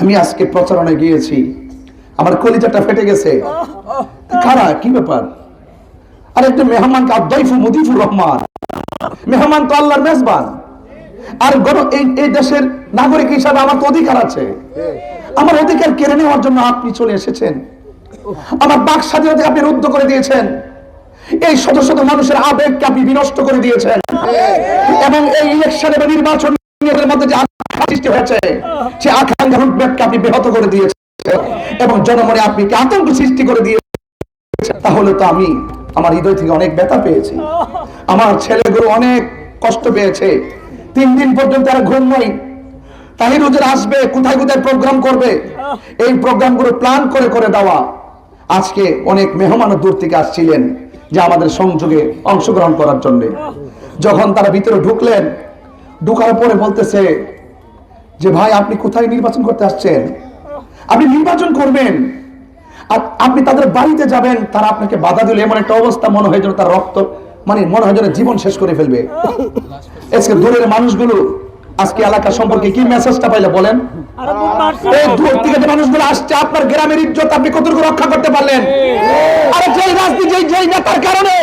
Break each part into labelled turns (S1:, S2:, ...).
S1: আমি আজকে প্রচারণে গিয়েছি। আমার কলিজাটা ফেটে গেছে। কারা কি ব্যাপার? আর একটা মেহমানকে আদাইফু মুদিফুর রহমান। মেহমান তো আল্লাহর মেজবান। আর গণ এই দেশের নাগরিক হিসাবে আমার তো অধিকার আছে। আমার অধিকার কেড়ে নেওয়ার জন্য আপনি চলে এসেছেন। আমার বাক স্বাধীনতা আপনি রুদ্ধ করে দিয়েছেন। এই শত শত মানুষের আবেগকে আপনি বিনষ্ট করে দিয়েছেন। এবং এই ইলেকশনে বা নির্বাচন মধ্যে যে হয়েছে। সে আকাঙ্ক্ষা রূপরেখকে আপনি ব্যাহত করে দিয়েছেন। এবং জনমনে আপনি কি আতঙ্ক সৃষ্টি করে তাহলে তো আমি আমার হৃদয় থেকে অনেক ব্যথা পেয়েছি। আমার ছেলেগুলো অনেক কষ্ট পেয়েছে। তিন দিন পর্যন্ত ঘুম নাই। তাহির আসবে, কোথায় কোথায় প্রোগ্রাম করবে? এই প্রোগ্রামগুলো প্ল্যান করে করে দেওয়া। আজকে অনেক মেহমান দূর থেকে আসছিলেন যে আমাদের সংযোগে অংশগ্রহণ করার জন্য। যখন তারা ভিতরে ঢুকলেন, ঢুকার পরে বলতেছে যে ভাই আপনি কোথায় নির্বাচন করতে আসছেন? আপনি নির্বাচন করবেন। আর আপনি তাদের বাড়িতে যাবেন তারা আপনাকে বাধা দিলে এমন একটা অবস্থা মনে হয় যেন তার রক্ত মানে মনে হয় যেন জীবন শেষ করে ফেলবে। আজকে দূরের মানুষগুলো আজকে এলাকা সম্পর্কে কি মেসেজটা পাইলে বলেন? এই দূর থেকে যে মানুষগুলো আসছে আপনার গ্রামের ইজ্জত আপনি কতটুকু রক্ষা করতে পারলেন? আর যেই রাজনীতি যেই যেই নেতার কারণে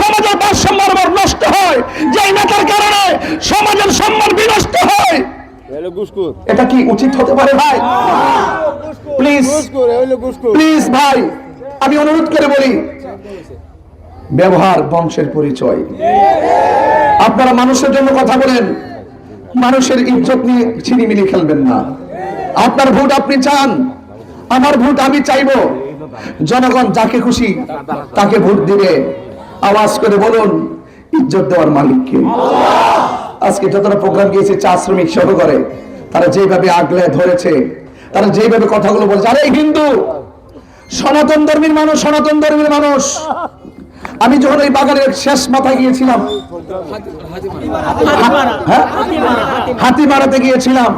S1: সমাজের ভারসাম্য নষ্ট হয় যেই নেতার কারণে সমাজের সম্মান বিনষ্ট হয় এটা কি উচিত হতে পারে ভাই? প্লিজ প্লিজ ভাই আমি অনুরোধ করে বলি ব্যবহার বংশের পরিচয়। আপনারা মানুষের জন্য কথা বলেন মানুষের ইজ্জত নিয়ে ছিনিমিনি খেলবেন না। আপনার ভোট আপনি চান আমার ভোট আমি চাইব। জনগণ যাকে খুশি তাকে ভোট দিবে। আওয়াজ করে বলুন ইজ্জত দেওয়ার মালিককে। আজকে যতটা প্রোগ্রাম গিয়েছে চা শ্রমিক সহকারে তারা যেভাবে আগলে ধরেছে, তারা যেভাবে কথাগুলো বলছে, আরে হিন্দু, সনাতন ধর্মীর মানুষ, সনাতন ধর্মীর মানুষ। আমি যখন ওই বাগানের শেষ মাথায় গিয়েছিলাম হ্যাঁ? হাতি মারাতে গিয়েছিলাম।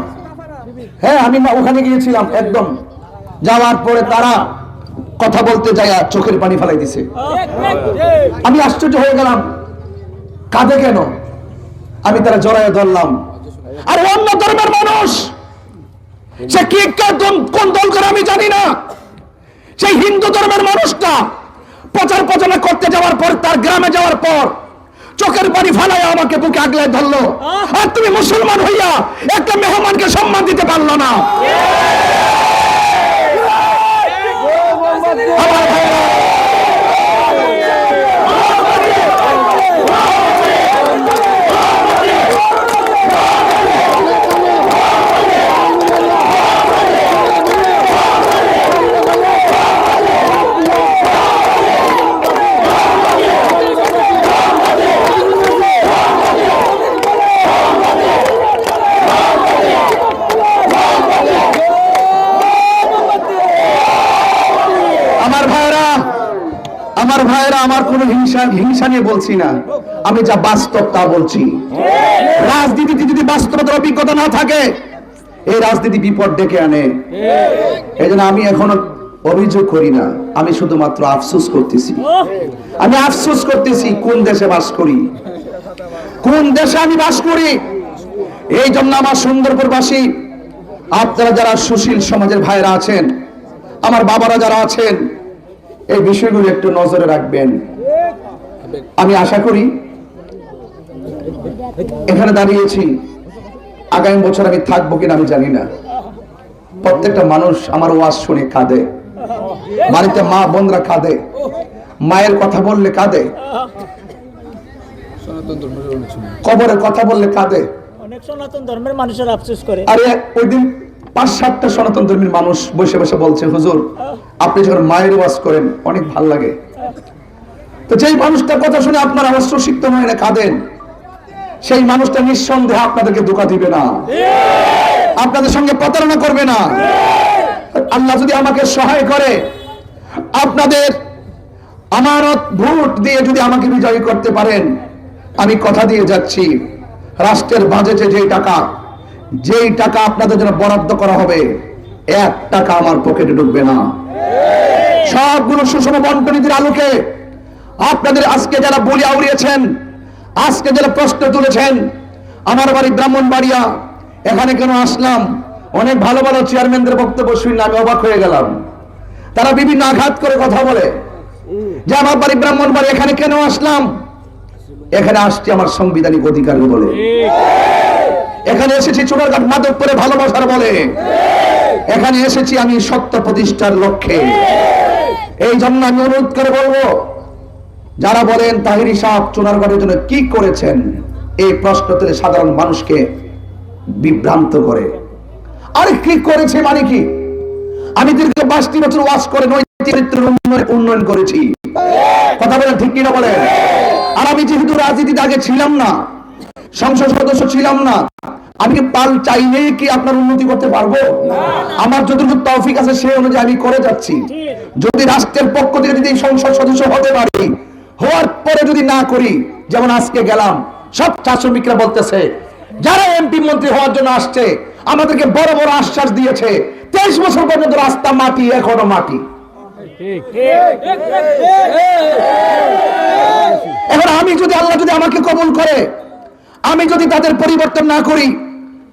S1: হ্যাঁ আমি ওখানে গিয়েছিলাম একদম। যাওয়ার পরে তারা কথা বলতে যায় চোখের পানি ফেলাই দিছে। আমি আশ্চর্য হয়ে গেলাম, কাঁদে কেন? আমি তারা জড়ায় ধরলাম। আর অন্য ধর্মের মানুষ। সে কি কোন- দল করে আমি জানি না। সেই হিন্দু ধর্মের মানুষটা প্রচার প্রচারণা করতে যাওয়ার পর তার গ্রামে যাওয়ার পর চোখের পানি ফালাই আমাকে বুকে আগলে ধরলো। আর তুমি মুসলমান হইয়া একটা মেহমানকে সম্মান দিতে পারল না আমার ভাইয়েরা, আমার ভাইয়েরা ভাইয়েরা, আমার কোনো হিংসা হিংসা নিয়ে বলছি না। আমি যা বাস্তব তা বলছি। রাজনীতিতে যদি বাস্তবতার অভিজ্ঞতা না থাকে, এই রাজনীতি বিপদ ডেকে আনে। এই জন্য আমি এখনও অভিযোগ করি না, আমি শুধুমাত্র আফসোস করতেছি। আমি আফসোস করতেছি কোন দেশে বাস করি। কোন দেশে আমি বাস করি? এই জন্য আমার সুন্দরপুরবাসী, আপনারা যারা সুশীল সমাজের ভাইরা আছেন, আমার বাবারা যারা আছেন এই বিষয়গুলো একটু নজরে রাখবেন। আমি আশা করি এখানে দাঁড়িয়েছি। আগামী বছর আমি থাকব কিনা আমি জানি না। প্রত্যেকটা মানুষ আমার ওয়াজ শুনে কাঁদে। বাড়িতে মা বোনরা কাঁদে। মায়ের কথা বললে কাঁদে। কবরের কথা বললে কাঁদে।
S2: অনেক সনাতন ধর্মের মানুষের আফসোস করে।
S1: আরে ওই দিন পাঁচ, সাতটা সনাতন ধর্মীর মানুষ বসে বসে বলছে, হুজুর, আপনি যখন মায়ের ওয়াজ করেন, অনেক ভালো লাগে। তো যেই মানুষটার কথা শুনে আপনার অবশ্য সিক্ত হয় না, কাঁদেন। সেই মানুষটা নিঃসন্দেহে আপনাদেরকে ধোকা দিবে না। আপনাদের সঙ্গে প্রতারণা করবে না। আল্লাহ যদি আমাকে সহায় করে, আপনাদের আমানত ভোট দিয়ে যদি আমাকে বিজয়ী করতে পারেন, আমি কথা দিয়ে যাচ্ছি। রাষ্ট্রের বাজেটে যে টাকা যেই টাকা আপনাদের জন্য বরাদ্দ করা হবে, এক টাকা আমার পকেটে ঢুকবে না। সবগুলো সুষম বন্টনীতির আলোকে আপনাদের আজকে যারা বলি আউড়িয়েছেন, আজকে যারা প্রশ্ন তুলেছেন, আমার বাড়ি ব্রাহ্মণবাড়িয়া, এখানে কেন আসলাম? অনেক ভালো ভালো চেয়ারম্যানদের বক্তব্য শুনে আমি অবাক হয়ে গেলাম। তারা বিভিন্ন আঘাত করে কথা বলে যে আমার বাড়ি ব্রাহ্মণ বাড়ি এখানে কেন আসলাম? এখানে আসছি আমার সাংবিধানিক অধিকার বলে। এখানে এসেছি চুনারঘাট মাদক ভালোবাসার বলে। এখানে এসেছি আমি সত্য প্রতিষ্ঠার লক্ষ্যে। এই জন্য আমি অনুরোধ করে বলব, যারা বলেন তাহিরি সাহ চুনারঘাটের জন্য কি করেছেন, এই প্রশ্ন তুলে সাধারণ মানুষকে বিভ্রান্ত করে। আরে কি করেছে মানে কি? আমি দীর্ঘ পাঁচটি বছর ওয়াজ করে নৈতিক উন্নয়ন করেছি। কথা বলেন ঠিক কিনা বলেন? আর আমি যেহেতু রাজনীতিতে আগে ছিলাম না, সংসদ সদস্য ছিলাম না আমি কি পাল চাইলেই কি আপনার উন্নতি করতে পারব? আমার যতটুকু তৌফিক আছে সেই অনুযায়ী আমি করে যাচ্ছি। যদি রাষ্ট্রের পক্ষ থেকে যদি সংসদ সদস্য হতে পারি হওয়ার পরে যদি না করি যেমন আজকে গেলাম সব চা শ্রমিকরা বলতেছে যারা এমপি মন্ত্রী হওয়ার জন্য আসছে আমাদেরকে বড় বড় আশ্বাস দিয়েছে তেইশ বছর পর্যন্ত রাস্তা মাটি এখনও মাটি। এখন আমি যদি আল্লাহ যদি আমাকে কবুল করে আমি যদি তাদের পরিবর্তন না করি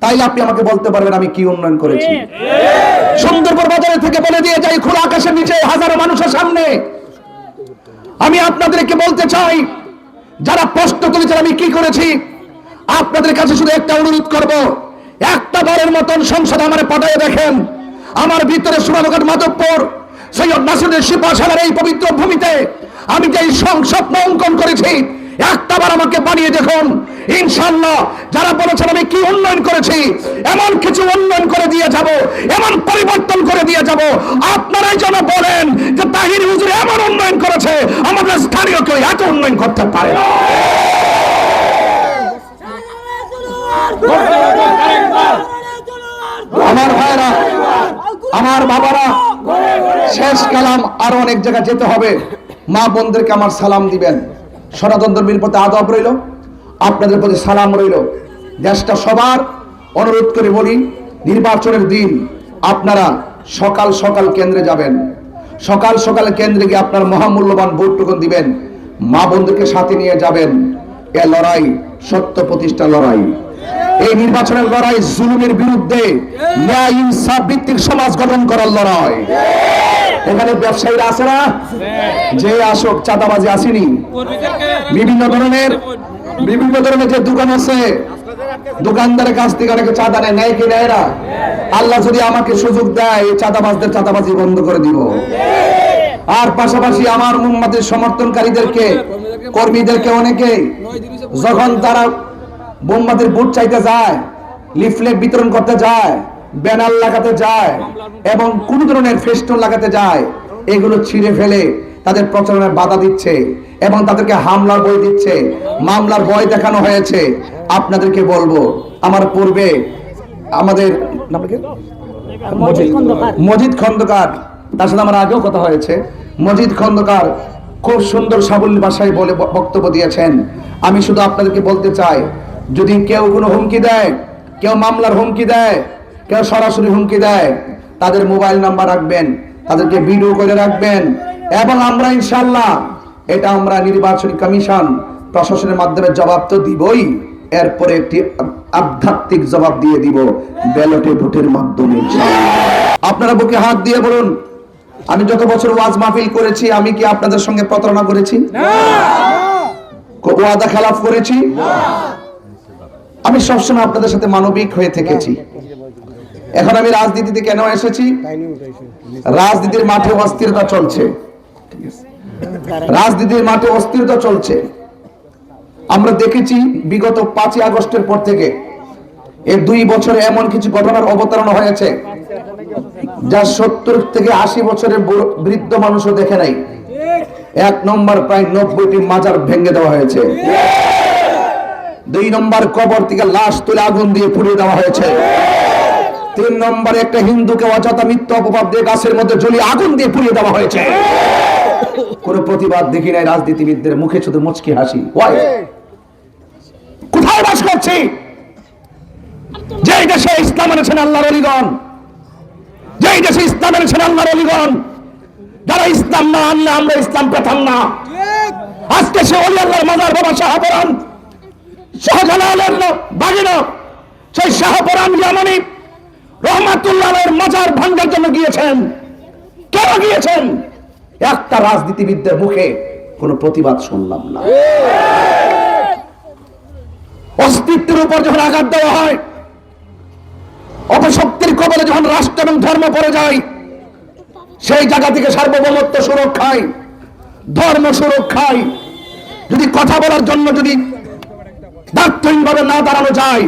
S1: তাইলে আপনি আমাকে বলতে পারবেন আমি কি উন্নয়ন করেছি। সুন্দরবন বাজারে থেকে বলে দিয়ে যাই, খোলা আকাশের নিচে, হাজারো মানুষের সামনে। আমি আপনাদেরকে বলতে চাই, যারা প্রশ্ন তুলেছেন আমি কি করেছি, আপনাদের কাছে শুধু একটা অনুরোধ করব, একটা বারের মতন সংসদ আমার পাঠায় দেখেন। আমার ভিতরে সুরানগর মাধবপুর, সৈয়দ নাসিরুদ্দিন শিপাশালার এই পবিত্র ভূমিতে আমি যে সংসদ অঙ্কন করেছি, একটা বার আমাকে বানিয়ে দেখুন ইনশাল্লাহ যারা বলেছেন আমি কি উন্নয়ন করেছি, এমন কিছু উন্নয়ন করে দিয়ে যাব, এমন পরিবর্তন করে দিয়ে যাব। আপনারাই যেন বলেন যে তাহির হুজুর এমন উন্নয়ন করেছে, আমাদের স্থানীয় কেউ এত উন্নয়ন করতে পারে আমার ভাইরা, আমার বাবারা, শেষ কালাম আরও অনেক জায়গায় যেতে হবে। মা বোনদেরকে আমার সালাম দিবেন। সনাতন ধর্মীর প্রতি আদব রইল। আপনাদের প্রতি সালাম রইল। দেশটা সবার অনুরোধ করে বলি, নির্বাচনের দিন আপনারা সকাল সকাল কেন্দ্রে যাবেন। সকাল সকাল কেন্দ্রে গিয়ে আপনার মহামূল্যবান ভোটটুকুন দিবেন। মা বন্ধুকে সাথে নিয়ে যাবেন। এ লড়াই, সত্য প্রতিষ্ঠা লড়াই। এই নির্বাচনের লড়াই জুলুমের বিরুদ্ধে ন্যায় ইনসাফ ভিত্তিক সমাজ গঠন করার লড়াই। এখানে ব্যবসায়ীরা আছে না? যে আসক, চাঁদাবাজি আসেনি। বিভিন্ন ধরনের বিভিন্ন ধরনের যে দোকান আছে, দোকানদারের কাছ থেকে অনেকে চাঁদা নেয় নেয় কি নেয় না? আল্লাহ যদি আমাকে সুযোগ দেয়, এই চাঁদাবাজদের চাঁদাবাজি বন্ধ করে দিব। আর পাশাপাশি আমার মোহাম্মদের সমর্থনকারীদেরকে, কর্মীদেরকে অনেকে, যখন তারা মোহাম্মদের বুট চাইতে যায়, লিফলেট বিতরণ করতে যায় ব্যানার লাগাতে যায় এবং কোন ধরনের ফেস্টুন লাগাতে যায় এগুলো ছিঁড়ে ফেলে তাদের প্রচারণায় বাধা দিচ্ছে এবং তাদেরকে হামলার বই দিচ্ছে মামলার ভয় দেখানো হয়েছে। আপনাদেরকে বলব আমার পূর্বে আমাদের
S2: মজিদ খন্দকার।
S1: তার সাথে আমার আগেও কথা হয়েছে। মজিদ খন্দকার খুব সুন্দর সাবলীল ভাষায় বলে বক্তব্য দিয়েছেন। আমি শুধু আপনাদেরকে বলতে চাই যদি কেউ কোনো হুমকি দেয় কেউ মামলার হুমকি দেয় কেউ সরাসরি হুমকি দেয় তাদের মোবাইল নাম্বার রাখবেন তাদেরকে ভিডিও করে রাখবেন এবং আমরা ইনশাল্লাহ এটা আমরা নির্বাচনী কমিশন প্রশাসনের মাধ্যমে জবাব তো দিবই এরপরে একটি আধ্যাত্মিক জবাব দিয়ে দিব ব্যালটে ভোটের মাধ্যমে আপনারা বুকে হাত দিয়ে বলুন আমি যত বছর ওয়াজ মাহফিল করেছি আমি কি আপনাদের সঙ্গে প্রতারণা করেছি? ওয়াদা খেলাফ করেছি? আমি সবসময় আপনাদের সাথে মানবিক হয়ে থেকেছি। এখন আমি রাজনীতিতে কেন এসেছি? রাজনীতির মাঠে অস্থিরতা চলছে। রাজনীতির মাঠে অস্থিরতা চলছে। আমরা দেখেছি বিগত পাঁচই আগস্টের পর থেকে এই দুই বছরে এমন কিছু ঘটনার অবতারণা হয়েছে যা সত্তর থেকে আশি বছরের বৃদ্ধ মানুষও দেখে নাই। এক নম্বর প্রায় নব্বইটি মাজার ভেঙে দেওয়া হয়েছে। দুই নম্বর কবর থেকে লাশ তুলে আগুন দিয়ে পুড়িয়ে দেওয়া হয়েছে। তিন নম্বরে একটা হিন্দুকে অযথা মিথ্যা অপবাদ দিয়ে গাছের মধ্যে জ্বলিয়ে আগুন দিয়ে পুড়িয়ে দেওয়া হয়েছে। কোন প্রতিবাদ দেখি নাই রাজনীতিবিদদের মুখে শুধু মুচকি হাসি। কোথায় বাস করছি? যে দেশে ইসলাম এনেছেন আল্লাহর অলিগণ যে দেশে ইসলাম এনেছেন আল্লাহর অলিগণ, যারা ইসলাম না আনলে আমরা ইসলাম পেতাম না। আজকে সে অলি আল্লাহর মাজার বাবা শাহপরান শাহজালালের বাগিনা, সেই শাহপরান ইয়ামানি রহমাতুল্লাহের মাজার ভাঙ্গার জন্য গিয়েছেন। কেন গিয়েছেন? একটা রাজনীতিবিদদের মুখে কোনো প্রতিবাদ শুনলাম না। অস্তিত্বের উপর যখন আঘাত দেওয়া হয়, অপশক্তির কবলে যখন রাষ্ট্র এবং ধর্ম পড়ে যায়, সেই জায়গা থেকে সার্বভৌমত্ব সুরক্ষায়, ধর্ম সুরক্ষায়, যদি কথা বলার জন্য যদি দায়িত্বহীনভাবে না দাঁড়ানো যায়,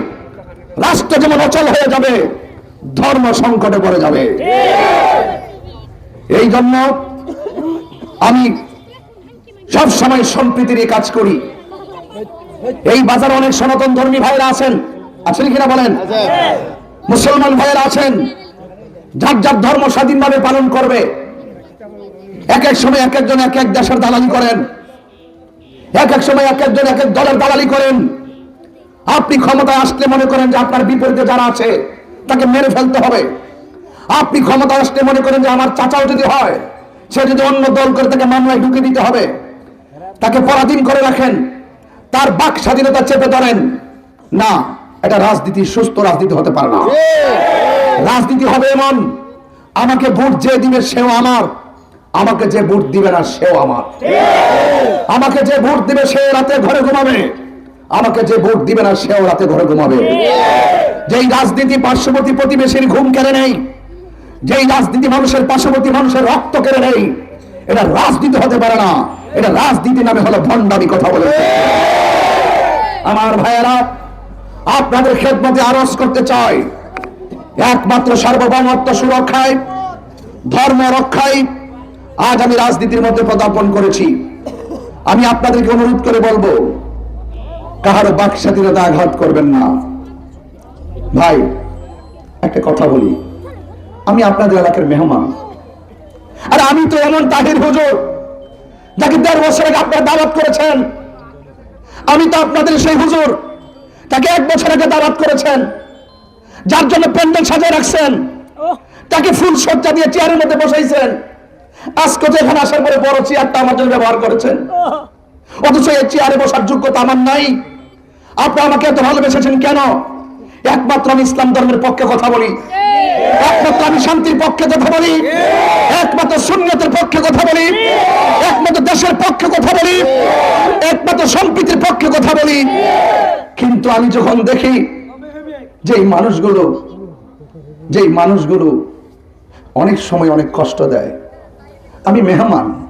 S1: রাষ্ট্র যেমন অচল হয়ে যাবে ধর্ম সংকটে পড়ে যাবে। এই জন্য আমি সব সময় সম্প্রীতি নিয়ে কাজ করি। এই বাজারে অনেক সনাতন ধর্মী ভাইরা আছেন। আছেন কিনা বলেন? মুসলমান ভাইয়েরা আছেন। যার যার ধর্ম স্বাধীনভাবে পালন করবে। এক এক সময় এক একজন এক এক দেশের দালালি করেন। এক এক সময় এক একজন এক এক দলের দালালি করেন। আপনি ক্ষমতায় আসলে মনে করেন যে আপনার বিপরীতে যারা আছে তাকে মেরে ফেলতে হবে। আপনি ক্ষমতা আসলে মনে করেন যে আমার চাচাও যদি হয়, সে যদি অন্য দল করে তাকে মামলায় ঢুকে দিতে হবে। তাকে পরাধীন করে রাখেন। তার বাক স্বাধীনতা চেপে ধরেন। না, এটা রাজনীতি, সুস্থ রাজনীতি হতে পারে না। রাজনীতি হবে এমন, আমাকে ভোট যে দিবে সেও আমার, আমাকে যে ভোট দিবে না সেও আমার। আমাকে যে ভোট দিবে সে রাতে ঘরে ঘুমাবে। আমাকে যে ভোট দিবে না, সেও রাতে ঘরে ঘুমাবে। যেই রাজনীতি পার্শ্ববর্তী প্রতিবেশীর ঘুম কেড়ে নেই, যেই রাজনীতি মানুষের পার্শ্ববর্তী মানুষের রক্ত কেড়ে নেই, এটা রাজনীতি হতে পারে না। এটা রাজনীতি নামে হলো ভণ্ডামি কথা বলে। আমার ভাইয়েরা, আপনাদের খেদমতে আরজ করতে চাই, একমাত্র সার্বভৌমত্ব সুরক্ষায়, ধর্ম রক্ষায় আজ আমি রাজনীতির মধ্যে পদার্পণ করেছি। আমি আপনাদেরকে অনুরোধ করে বলব কাহারও বাক স্বাধীনতা আঘাত করবেন না। ভাই একটা কথা বলি। আমি আপনাদের এলাকার মেহমান। আর আমি তো এমন তাহির হুজুর যাকে দেড় বছর আগে আপনারা দাওয়াত করেছেন। আমি তো আপনাদের সেই হুজুর তাকে এক বছর আগে দাওয়াত করেছেন। যার জন্য প্যান্ডেল সাজিয়ে রাখছেন। তাকে ফুল সজ্জা দিয়ে চেয়ারের মধ্যে বসাইছেন। আজকে তো এখানে আসার পরে বড় চেয়ারটা আমার জন্য ব্যবহার করেছেন। অথচ এই চেয়ারে বসার যোগ্যতা আমার নাই। আপনি আমাকে এত ভালোবেসেছেন কেন? একমাত্র আমি ইসলাম ধর্মের পক্ষে কথা বলি। একমাত্র আমি শান্তির পক্ষে কথা বলি। একমাত্র শূন্যতের পক্ষে কথা বলি। একমাত্র দেশের পক্ষে কথা বলি। একমাত্র সম্প্রীতির পক্ষে কথা বলি। কিন্তু আমি যখন দেখি যে মানুষগুলো যে মানুষগুলো অনেক সময় অনেক কষ্ট দেয়, আমি মেহমান।